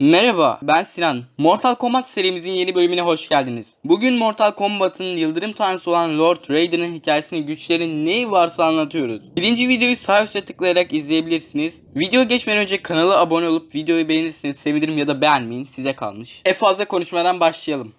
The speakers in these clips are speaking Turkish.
Merhaba, ben Sinan. Mortal Kombat serimizin yeni bölümüne hoş geldiniz. Bugün Mortal Kombat'ın yıldırım tanrısı olan Lord Raiden'ın hikayesini, güçlerin neyi varsa anlatıyoruz. Birinci videoyu sağ üstte tıklayarak izleyebilirsiniz. Video geçmeden önce kanala abone olup videoyu beğenirseniz sevinirim ya da beğenmeyin, size kalmış. E fazla konuşmadan başlayalım.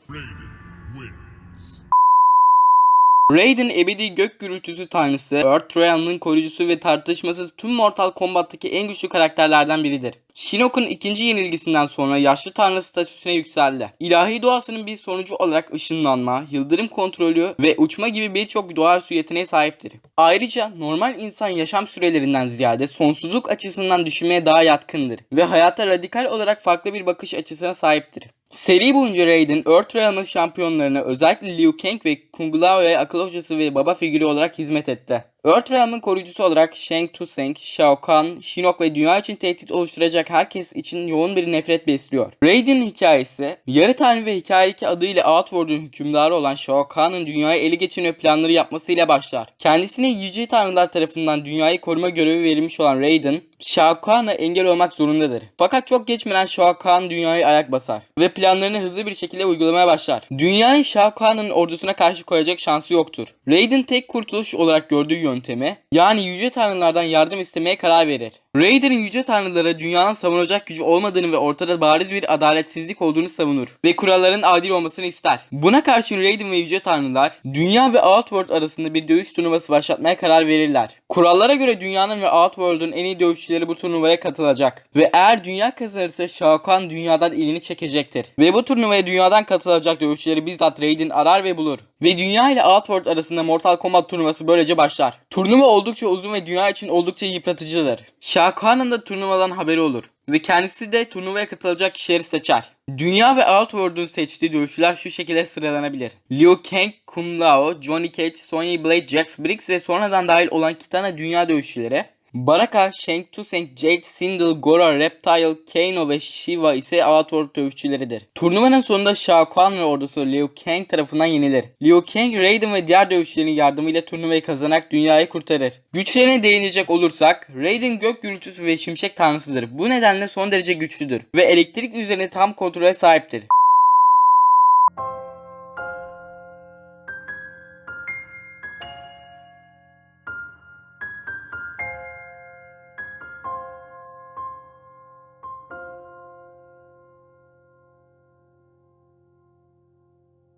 Raiden ebedi gök gürültüsü tanrısı, Earth Realm'ın koruyucusu ve tartışmasız tüm Mortal Kombat'taki en güçlü karakterlerden biridir. Shinnok'un ikinci yenilgisinden sonra yaşlı tanrı statüsüne yükseldi. İlahi doğasının bir sonucu olarak ışınlanma, yıldırım kontrolü ve uçma gibi birçok doğaüstü yeteneğe sahiptir. Ayrıca normal insan yaşam sürelerinden ziyade sonsuzluk açısından düşünmeye daha yatkındır ve hayata radikal olarak farklı bir bakış açısına sahiptir. Seri boyunca Raiden, Earth Realm'ın şampiyonlarına özellikle Liu Kang ve Kung Lao'ya akıl hocası ve baba figürü olarak hizmet etti. Earth koruyucusu olarak Shang Tsung, Shao Kahn, Shinnok ve dünya için tehdit oluşturacak herkes için yoğun bir nefret besliyor. Raiden'in hikayesi, yarı tanrı ve hikayedeki adıyla Outworld'un hükümdarı olan Shao Kahn'ın dünyayı ele geçirme planları yapmasıyla başlar. Kendisine yüce tanrılar tarafından dünyayı koruma görevi verilmiş olan Raiden, Shao Kahn'a engel olmak zorundadır. Fakat çok geçmeden Shao Kahn dünyayı ayak basar ve planlarını hızlı bir şekilde uygulamaya başlar. Dünyanın Shao Kahn'ın ordusuna karşı koyacak şansı yoktur. Raiden tek kurtuluş olarak gördüğü yöntemi yani yüce tanrılardan yardım istemeye karar verir. Raiden'in yüce tanrılara dünyanın savunacak gücü olmadığını ve ortada bariz bir adaletsizlik olduğunu savunur ve kuralların adil olmasını ister. Buna karşın Raiden ve yüce tanrılar dünya ve Outworld arasında bir dövüş turnuvası başlatmaya karar verirler. Kurallara göre dünyanın ve Outworld'un en iyi dövüşçüleri bu turnuvaya katılacak ve eğer dünya kazanırsa Shao Kahn dünyadan ilini çekecektir. Ve bu turnuvaya dünyadan katılacak dövüşçüleri bizzat Raiden arar ve bulur. Ve dünya ile Outworld arasında Mortal Kombat turnuvası böylece başlar. Turnuva oldukça uzun ve dünya için oldukça yıpratıcıdır. Shao Kahn'ın da turnuvadan haberi olur ve kendisi de turnuvaya katılacak kişileri seçer. Dünya ve Outworld'un seçtiği dövüşçüler şu şekilde sıralanabilir. Liu Kang, Kung Lao, Johnny Cage, Sonya Blade, Jax Briggs ve sonradan dahil olan Kitana dünya dövüşçüleri. Baraka, Shang Tsung, Jade, Sindel, Gora, Reptile, Kano ve Shiva ise Outworld dövüşçüleridir. Turnuvanın sonunda Shao Kahn ve ordusu Liu Kang tarafından yenilir. Liu Kang, Raiden ve diğer dövüşçülerin yardımıyla turnuvayı kazanarak dünyayı kurtarır. Güçlerine değinecek olursak, Raiden gök gürültüsü ve şimşek tanrısıdır. Bu nedenle son derece güçlüdür ve elektrik üzerine tam kontrole sahiptir.